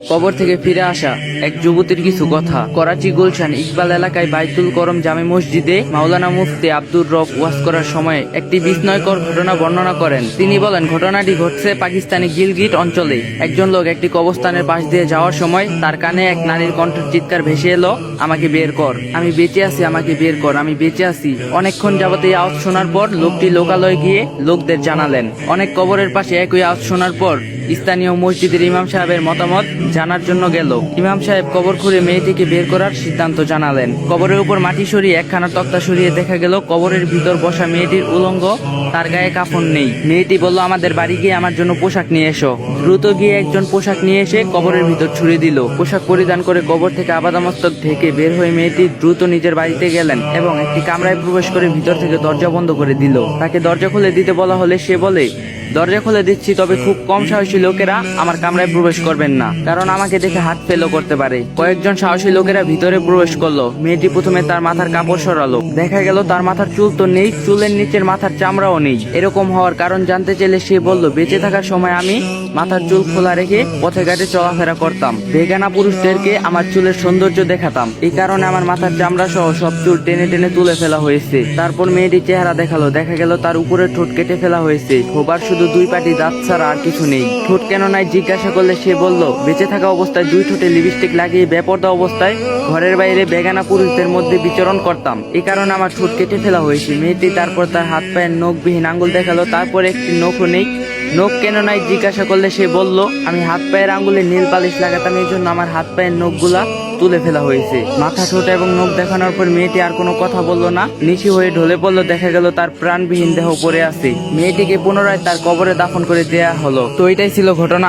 কবর থেকে ফিরে আসা এক যুবতীর কিছু কথা। করাচি গুলশান ইকবাল এলাকায় বাইতুল করম জামে মসজিদে মাওলানা মুফতি আব্দুর রব ওয়াজ করার সময় একটি বিস্ময়কর ঘটনা বর্ণনা করেন। তিনি বলেন, ঘটনাটি ঘটছে পাকিস্তানি গিলগিট অঞ্চলে। একজন লোক একটি কবরস্থানের পাশ দিয়ে যাওয়ার সময় তার কানে এক নারীর কণ্ঠ চিৎকার ভেসে এলো, আমাকে বের কর, আমি বেঁচে আছি, আমাকে বের কর, আমি বেঁচে আছি। অনেকক্ষণ যাবত এই আওয়াজ শোনার পর লোকটি লোকালয়ে গিয়ে লোকদের জানালেন। অনেক কবরের পাশে একই আওয়াজ শোনার পর স্থানীয় মসজিদের ইমাম সাহেবের মতামত জানার জন্য গেল। ইমাম সাহেব কবর খুঁড়ে মেয়েটিকে বের করার সিদ্ধান্ত জানালেন। কবরের উপর মাটি সরিয়ে একখানা তক্তা সরিয়ে দেখা গেল, কবরের ভিতর বসা মেয়েটির উলঙ্গ, তার গায়ে কাফন নেই। মেয়েটি বলল, আমাদের বাড়ি গিয়ে আমার জন্য পোশাক নিয়ে এসো। দ্রুত গিয়ে একজন পোশাক নিয়ে এসে কবরের ভিতর ছুড়ে দিল। পোশাক পরিধান করে কবর থেকে আবাদামস্তক ঢেকে বের হয়ে মেয়েটি দ্রুত নিজের বাড়িতে গেলেন এবং একটি কামরায় প্রবেশ করে ভিতর থেকে দরজা বন্ধ করে দিল। তাকে দরজা খুলে দিতে বলা হলে সে বলে দরজা খুলে দিচ্ছি, তবে খুব কম সাহসী লোকেরা আমার কামরায় প্রবেশ করবেন না। কারণ আমাকে দেখে হাত ফেলও করতে পারে। কয়েকজন সাহসী লোকেরা ভিতরে প্রবেশ করল। মেয়েটি প্রথমে তার মাথার কাপড় সরালো। দেখা গেল তার মাথার চুল তো নেই, চুলের নিচের মাথার চামড়াও নেই। এরকম হওয়ার কারণ জানতে চাইলে সে বলল, বেঁচে থাকার সময় আমি মাথার চুল খোলা রেখে পথে ঘাটে চলাফেরা করতাম। বেগানা পুরুষদেরকে আমার চুলের সৌন্দর্য দেখাতাম। এই কারণে আমার মাথার চামড়া সহ সব চুল টেনে টেনে তুলে ফেলা হয়েছে। তারপর মেয়েটি চেহারা দেখাল। দেখা গেল তার উপরে ঠোঁট কেটে ফেলা হয়েছে। খোবার শুধু দুই পাটি দাঁত ছাড়া আর কিছু নেই। ঠোঁট কেন নাই জিজ্ঞাসা করলে সে বলল, বেঁচে থাকা অবস্থায় দুই ঠোঁটে লিপস্টিক লাগিয়ে বেপর্দা অবস্থায় ঘরের বাইরে বেগানা পুরুষদের মধ্যে বিচরণ করতাম। এই কারণে আমার ঠোঁট কেটে ফেলা হয়েছে। মেয়েটি তারপর তার হাত পায়ের নখবিহীন আঙ্গুল দেখাল, তারপর একটি নখও নেই। নখ কেন নাই জিজ্ঞাসা করলে সে বলল, আমি হাত পায়ের আঙ্গুলে নীল পালিশ লাগাতাম, এই জন্য আমার হাত পায়ের নখগুলা তুলে ফেলা হয়েছে। মাথা ঠোঁট এবং নখ দেখানোর পর মেয়েটি আর কোনো কথা বলল না। নিশি হয়ে ঢলে পড়ল, দেখা গেল তার প্রাণবিহীন দেহ পড়ে আছে। মেয়েটিকে পুনরায় তার কবরে দাফন করে দেয়া হলো। তো এটাই ছিল ঘটনা।